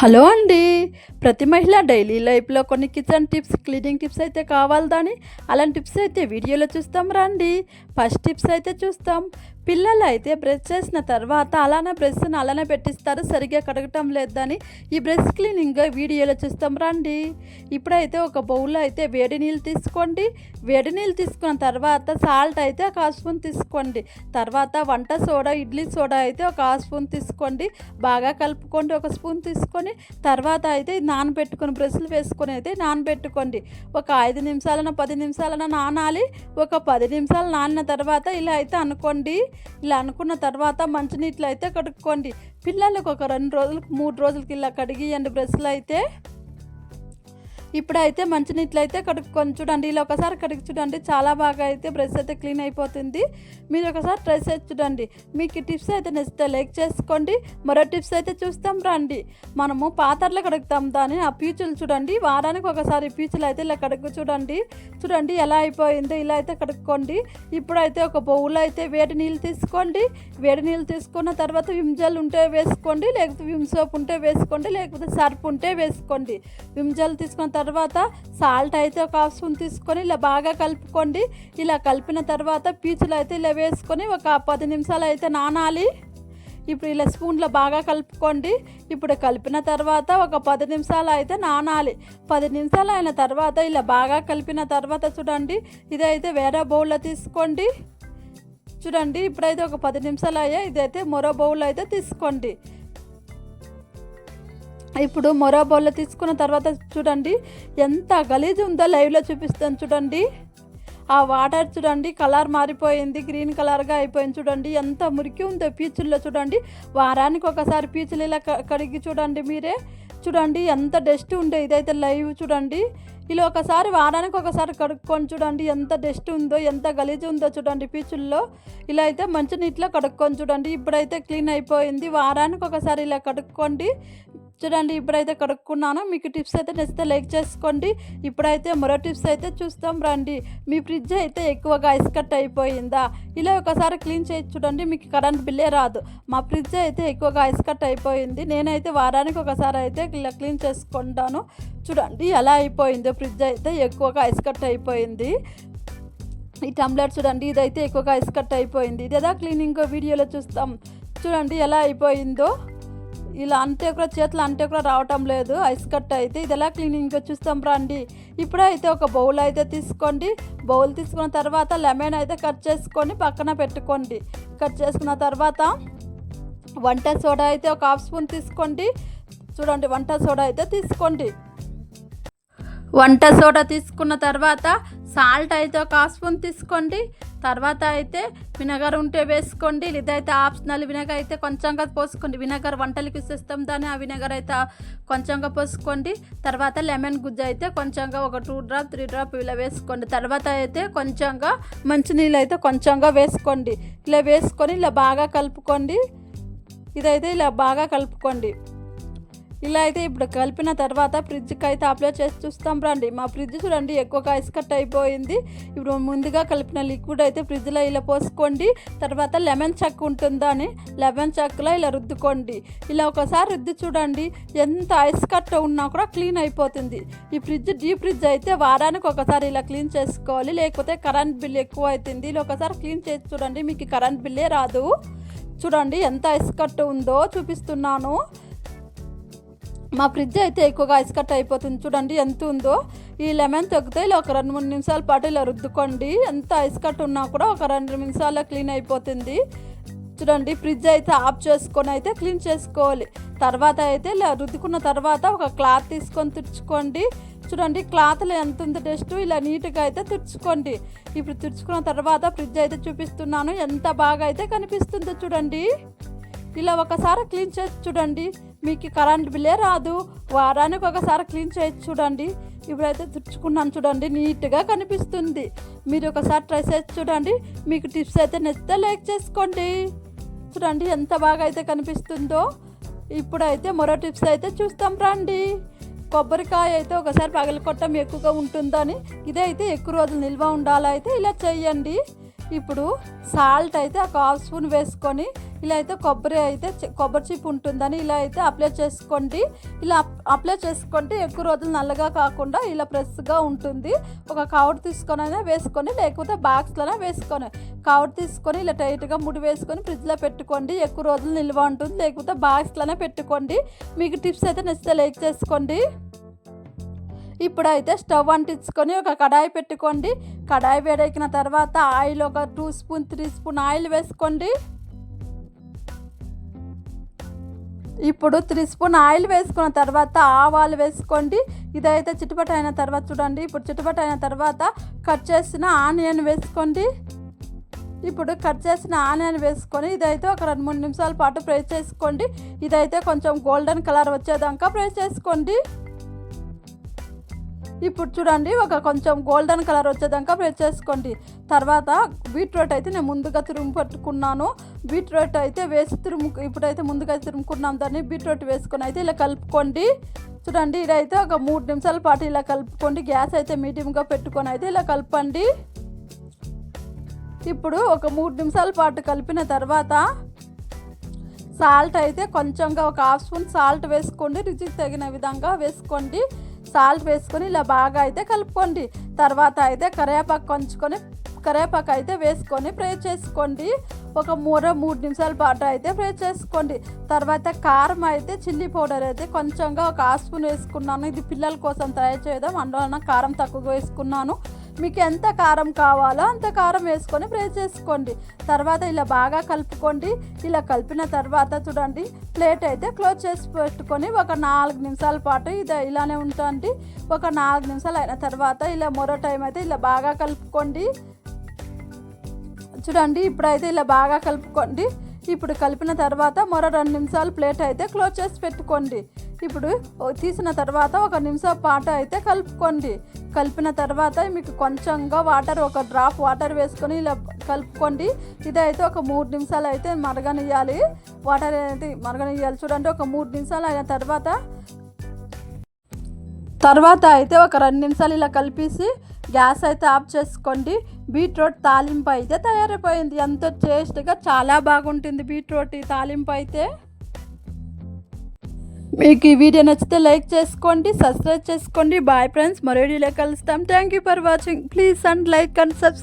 Hello అండి. ప్రతి మహిళ డైలీ లైఫ్లో కొన్ని కిచెన్ టిప్స్ క్లీనింగ్ టిప్స్ అయితే కావాలి దాని అలాంటి టిప్స్ అయితే వీడియోలో చూస్తాం రండి. ఫస్ట్ టిప్స్ అయితే చూస్తాం. పిల్లలు అయితే బ్రష్ చేసిన తర్వాత అలానే బ్రష్ని అలానే పెట్టిస్తారు సరిగ్గా కడగటం లేదని. ఈ బ్రష్ క్లీనింగ్ వీడియోలో చూస్తాం. రండి. ఇప్పుడైతే ఒక బౌల్లో అయితే వేడి నీళ్ళు తీసుకోండి. వేడి నీళ్ళు తీసుకున్న తర్వాత సాల్ట్ అయితే ఒక హాఫ్ స్పూన్ తీసుకోండి. తర్వాత వంట సోడా ఇడ్లీ సోడా అయితే ఒక హాఫ్ స్పూన్ తీసుకోండి. బాగా కలుపుకోండి ఒక స్పూన్ తీసుకొని. తర్వాత అయితే నానబెట్టుకొని బ్రష్లు వేసుకొని అయితే నానబెట్టుకోండి. ఒక ఐదు నిమిషాలన పది నిమిషాలన నానాలి. ఒక పది నిమిషాలు నానిన తర్వాత ఇలా అయితే అనుకోండి. ఇలా అనుకున్న తర్వాత మంచినీటిలో అయితే కడుక్కోండి. పిల్లలకు ఒక రెండు రోజులకు మూడు రోజులకి ఇలా కడిగియండి బ్రష్లు అయితే. ఇప్పుడైతే మంచినీటిలో అయితే కడుక్కొని చూడండి ఇలా ఒకసారి కడిగి చూడండి చాలా బాగా అయితే బ్రష్ అయితే క్లీన్ అయిపోతుంది. మీరు ఒకసారి ట్రై చేసి చూడండి. మీకు టిప్స్ అయితే నచ్చితే లైక్ చేసుకోండి. మరో టిప్స్ అయితే చూస్తాం రండి. మనము పాత్రలు కడుగుతాం దాని ఆ పీచులు చూడండి. వారానికి ఒకసారి పీచులు అయితే ఇలా కడుగు చూడండి. చూడండి ఎలా అయిపోయిందో ఇలా అయితే కడుక్కోండి. ఇప్పుడైతే ఒక బౌల్ అయితే వేడి నీళ్ళు తీసుకోండి. వేడి నీళ్ళు తీసుకున్న తర్వాత విమ్ జెల్ ఉంటే వేసుకోండి లేకపోతే విమ్ సోప్ ఉంటే వేసుకోండి లేకపోతే సర్ఫ్ ఉంటే వేసుకోండి. విమ్ జెల్ తీసుకున్న తర్వాత తర్వాత సాల్ట్ అయితే ఒక హాఫ్ స్పూన్ తీసుకొని ఇలా బాగా కలుపుకోండి. ఇలా కలిపిన తర్వాత పీచులు అయితే ఇలా వేసుకొని ఒక పది నిమిషాలు అయితే నానాలి. ఇప్పుడు ఇలా స్పూన్లో బాగా కలుపుకోండి. ఇప్పుడు కలిపిన తర్వాత ఒక పది నిమిషాలు అయితే నానాలి. పది నిమిషాలు అయిన తర్వాత ఇలా బాగా కలిపిన తర్వాత చూడండి ఇదైతే వేరే బౌల్లో తీసుకోండి. చూడండి ఇప్పుడైతే ఒక పది నిమిషాలు అయ్యా ఇదైతే మరో బౌల్ అయితే తీసుకోండి. ఇప్పుడు మొరా బౌల్లో తీసుకున్న తర్వాత చూడండి ఎంత గలీజ్ ఉందో లైవ్లో చూపిస్తాను చూడండి. ఆ వాటర్ చూడండి కలర్ మారిపోయింది గ్రీన్ కలర్గా అయిపోయింది చూడండి. ఎంత మురికి ఉందో పీచుల్లో చూడండి. వారానికి ఒకసారి పీచులు ఇలా క- కడిగి చూడండి మీరే. చూడండి ఎంత డస్ట్ ఉందో ఇదైతే లైవ్ చూడండి. ఇలా ఒకసారి వారానికి ఒకసారి కడుక్కొని చూడండి ఎంత డస్ట్ ఉందో ఎంత గలీజ్ ఉందో చూడండి పీచుల్లో. ఇలా అయితే మంచి నీటిలో కడుక్కొని చూడండి. ఇప్పుడైతే క్లీన్ అయిపోయింది. వారానికి ఒకసారి ఇలా కడుక్కోండి. చూడండి ఇప్పుడైతే కడుక్కున్నాను. మీకు టిప్స్ అయితే నచ్చితే లైక్ చేసుకోండి. ఇప్పుడైతే మరో టిప్స్ అయితే చూస్తాం. రండి. మీ ఫ్రిడ్జ్ అయితే ఎక్కువగా ఐస్ కట్ అయిపోయిందా? ఇలా ఒకసారి క్లీన్ చేసి చూడండి. మీకు కరెంట్ బిల్లే రాదు. మా ఫ్రిడ్జ్ అయితే ఎక్కువగా ఐస్ కట్ అయిపోయింది. నేనైతే వారానికి ఒకసారి అయితే ఇలా క్లీన్ చేసుకుంటాను. చూడండి ఎలా అయిపోయిందో. ఫ్రిడ్జ్ అయితే ఎక్కువగా ఐస్ కట్ అయిపోయింది. ఈ టంబ్లర్ చూడండి ఇదైతే ఎక్కువగా ఐస్ కట్ అయిపోయింది. ఇది ఎలా క్లీనింగ్ వీడియోలో చూస్తాం. చూడండి ఎలా అయిపోయిందో. ఇలా అంటే కూడా చేతులు అంటే కూడా రావటం లేదు. ఐస్ కట్ అయితే ఇది ఎలా క్లీనింగ్ చూస్తాం రండి. ఇప్పుడైతే ఒక బౌల్ అయితే తీసుకోండి. బౌల్ తీసుకున్న తర్వాత లెమన్ అయితే కట్ చేసుకొని పక్కన పెట్టుకోండి. కట్ చేసుకున్న తర్వాత వంట సోడా అయితే ఒక హాఫ్ స్పూన్ తీసుకోండి. చూడండి వంట సోడా అయితే తీసుకోండి. వంట సోడా తీసుకున్న తర్వాత సాల్ట్ అయితే ఒక హాఫ్ స్పూన్ తీసుకోండి. తర్వాత అయితే వినగర్ ఉంటే వేసుకోండి. ఇదైతే ఆప్షనల్. వినగర్ అయితే కొంచెంగా పోసుకోండి. వినగర్ వంటలకి ఇస్తాం దాన్ని ఆ వినగర్ అయితే కొంచెంగా పోసుకోండి. తర్వాత లెమన్ గుజ్జు అయితే కొంచెంగా ఒక టూ డ్రాప్ త్రీ డ్రాప్ ఇలా వేసుకోండి. తర్వాత అయితే కొంచెంగా మంచినీళ్ళు అయితే కొంచెంగా వేసుకోండి. ఇలా వేసుకొని ఇలా బాగా కలుపుకోండి. ఇదైతే ఇలా బాగా కలుపుకోండి. ఇలా అయితే ఇప్పుడు కలిపిన తర్వాత ఫ్రిడ్జ్కి అయితే అప్లై చేసి చూస్తాం రండి. మా ఫ్రిడ్జ్ చూడండి ఎక్కువగా ఐస్ కట్ అయిపోయింది. ఇప్పుడు ముందుగా కలిపిన లిక్విడ్ అయితే ఫ్రిడ్జ్లో ఇలా పోసుకోండి. తర్వాత లెమన్ చెక్ ఉంటుందని లెమన్ చెక్లో ఇలా రుద్దుకోండి. ఇలా ఒకసారి రుద్ది చూడండి ఎంత ఐస్ కట్ ఉన్నా కూడా క్లీన్ అయిపోతుంది. ఈ ఫ్రిడ్జ్ డీప్ ఫ్రిడ్జ్ అయితే వారానికి ఒకసారి ఇలా క్లీన్ చేసుకోవాలి. లేకపోతే కరెంట్ బిల్ ఎక్కువ అవుతుంది. ఇలా ఒకసారి క్లీన్ చేసి చూడండి మీకు కరెంట్ బిల్లే రాదు. చూడండి ఎంత ఐస్ కట్ ఉందో చూపిస్తున్నాను. మా ఫ్రిడ్జ్ అయితే ఎక్కువగా ఐస్ కట్ అయిపోతుంది. చూడండి ఎంత ఉందో. ఈ లెమన్ తగ్గితే ఇలా ఒక రెండు మూడు నిమిషాల పాటు ఇలా రుద్దుకోండి. ఎంత ఐస్ కట్ ఉన్నా కూడా ఒక రెండు నిమిషాల్లో క్లీన్ అయిపోతుంది. చూడండి ఫ్రిడ్జ్ అయితే ఆఫ్ చేసుకొని అయితే క్లీన్ చేసుకోవాలి. తర్వాత అయితే ఇలా రుద్దుకున్న తర్వాత ఒక క్లాత్ తీసుకొని తుడుచుకోండి. చూడండి క్లాత్లో ఎంత ఉంది డస్ట్ ఇలా నీట్గా అయితే తుడుచుకోండి. ఇప్పుడు తుడుచుకున్న తర్వాత ఫ్రిడ్జ్ అయితే చూపిస్తున్నాను. ఎంత బాగా అయితే కనిపిస్తుందో చూడండి. ఇలా ఒకసారి క్లీన్ చేసి చూడండి. మీకు కరెంట్ బిల్లే రాదు. వారానికి ఒకసారి క్లీన్ చేయొచ్చు చూడండి. ఇప్పుడైతే తుడుచుకున్నాను చూడండి. నీట్గా కనిపిస్తుంది. మీరు ఒకసారి ట్రై చేసి చూడండి. మీకు టిప్స్ అయితే నచ్చితే లైక్ చేసుకోండి. చూడండి ఎంత బాగా అయితే కనిపిస్తుందో. ఇప్పుడైతే మరో టిప్స్ అయితే చూస్తాం రండి. కొబ్బరికాయ అయితే ఒకసారి పగలకొట్టం ఎక్కువగా ఉంటుందని. ఇదైతే ఎక్కువ రోజులు నిల్వ ఉండాలైతే ఇలా చేయండి. ఇప్పుడు సాల్ట్ అయితే ఒక హాఫ్ స్పూన్ వేసుకొని ఇలా అయితే కొబ్బరి అయితే కొబ్బరి చిప్ ఉంటుందని ఇలా అయితే అప్లై చేసుకోండి. ఇలా అప్- అప్లై చేసుకుంటే ఎక్కువ రోజులు నల్లగా కాకుండా ఇలా ఫ్రెష్గా ఉంటుంది. ఒక కవర్ తీసుకొని అయినా వేసుకొని లేకపోతే బాక్స్లోనే వేసుకొని కవర్ తీసుకొని ఇలా టైట్గా ముడి వేసుకొని ఫ్రిడ్జ్లో పెట్టుకోండి. ఎక్కువ రోజులు నిల్వ ఉంటుంది. లేకపోతే బాక్స్లోనే పెట్టుకోండి. మీకు టిప్స్ అయితే నచ్చితే లైక్ చేసుకోండి. ఇప్పుడైతే స్టవ్ అంటించుకొని ఒక కడాయి పెట్టుకోండి. కడాయి వేడెక్కిన తర్వాత ఆయిల్ ఒక two spoon three spoon oil వేసుకోండి. ఇప్పుడు త్రీ స్పూన్ ఆయిల్ వేసుకున్న తర్వాత ఆవాలు వేసుకోండి. ఇదైతే చిటపట అయిన తర్వాత చూడండి. ఇప్పుడు చిటపట అయిన తర్వాత కట్ చేసిన ఆనియన్ వేసుకోండి. ఇప్పుడు కట్ చేసిన ఆనియన్ వేసుకొని ఇదైతే ఒక రెండు మూడు నిమిషాల పాటు ఫ్రై చేసుకోండి. ఇదైతే కొంచెం గోల్డెన్ కలర్ వచ్చేదాకా ఫ్రై చేసుకోండి. ఇప్పుడు చూడండి ఒక కొంచెం గోల్డెన్ కలర్ వచ్చేదాకా ఫ్రై చేసుకోండి. తర్వాత బీట్రూట్ అయితే నేను ముందుగా తురుము పట్టుకున్నాను. బీట్రూట్ అయితే వేసి తురుము ఇప్పుడైతే ముందుగా తురుముకున్నాం దాన్ని. బీట్రూట్ వేసుకొని అయితే ఇలా కలుపుకోండి. చూడండి ఇదైతే ఒక మూడు నిమిషాల పాటు ఇలా కలుపుకోండి. గ్యాస్ అయితే మీడియంగా పెట్టుకొని అయితే ఇలా కలపండి. ఇప్పుడు ఒక మూడు నిమిషాల పాటు కలిపిన తర్వాత సాల్ట్ అయితే కొంచెంగా ఒక హాఫ్ స్పూన్ సాల్ట్ వేసుకోండి. రుచికి తగిన విధంగా వేసుకోండి. సాల్ట్ వేసుకొని ఇలా బాగా అయితే కలుపుకోండి. తర్వాత అయితే కరివేపాకు కొంచుకొని కరివేపాకు అయితే వేసుకొని ఫ్రై చేసుకోండి. ఒక మూడు మూడు నిమిషాల పాటు అయితే ఫ్రై చేసుకోండి. తర్వాత కారం అయితే చిల్లీ పౌడర్ అయితే కొంచెంగా ఒక హాఫ్ స్పూన్ వేసుకున్నాను. ఇది పిల్లల కోసం తయారు చేయడం అందువలన కారం తక్కువగా వేసుకున్నాను. మీకు ఎంత కారం కావాలో అంత కారం వేసుకొని ఫ్రై చేసుకోండి. తర్వాత ఇలా బాగా కలుపుకోండి. ఇలా కలిపిన తర్వాత చూడండి ప్లేట్ అయితే క్లోజ్ చేసి పెట్టుకొని ఒక నాలుగు నిమిషాల పాటు ఇది ఇలానే ఉంటుంది ఒక నాలుగు నిమిషాలు అయిన తర్వాత ఇలా మరో టైం అయితే ఇలా బాగా కలుపుకోండి. చూడండి ఇప్పుడైతే ఇలా బాగా కలుపుకోండి. ఇప్పుడు కలిపిన తర్వాత మరో రెండు నిమిషాలు ప్లేట్ అయితే క్లోజ్ చేసి పెట్టుకోండి. ఇప్పుడు తీసిన తర్వాత ఒక నిమిషం పాటు అయితే కలుపుకోండి. కలిపిన తర్వాత మీకు కొంచెంగా వాటర్ ఒక డ్రాప్ వాటర్ వేసుకొని ఇలా కలుపుకోండి. ఇదైతే ఒక మూడు నిమిషాలు అయితే మరగనియాలి వాటర్ అనేది మరగనియాలి చూడండి ఒక మూడు నిమిషాలు అయిన తర్వాత తర్వాత అయితే ఒక రెండు నిమిషాలు ఇలా కలిపేసి గ్యాస్ అయితే ఆఫ్ చేసుకోండి. బీట్రూట్ తాలింపు అయితే తయారైపోయింది. ఎంతో టేస్ట్గా చాలా బాగుంటుంది బీట్రూట్ తాలింపు అయితే. మీకు ఈ వీడియో నచ్చితే లైక్ చేసుకోండి సబ్స్క్రైబ్ చేసుకోండి. బాయ్ ఫ్రెండ్స్ మరో వీడియోలో కలుస్తాం. Thank you for watching please and like and subscribe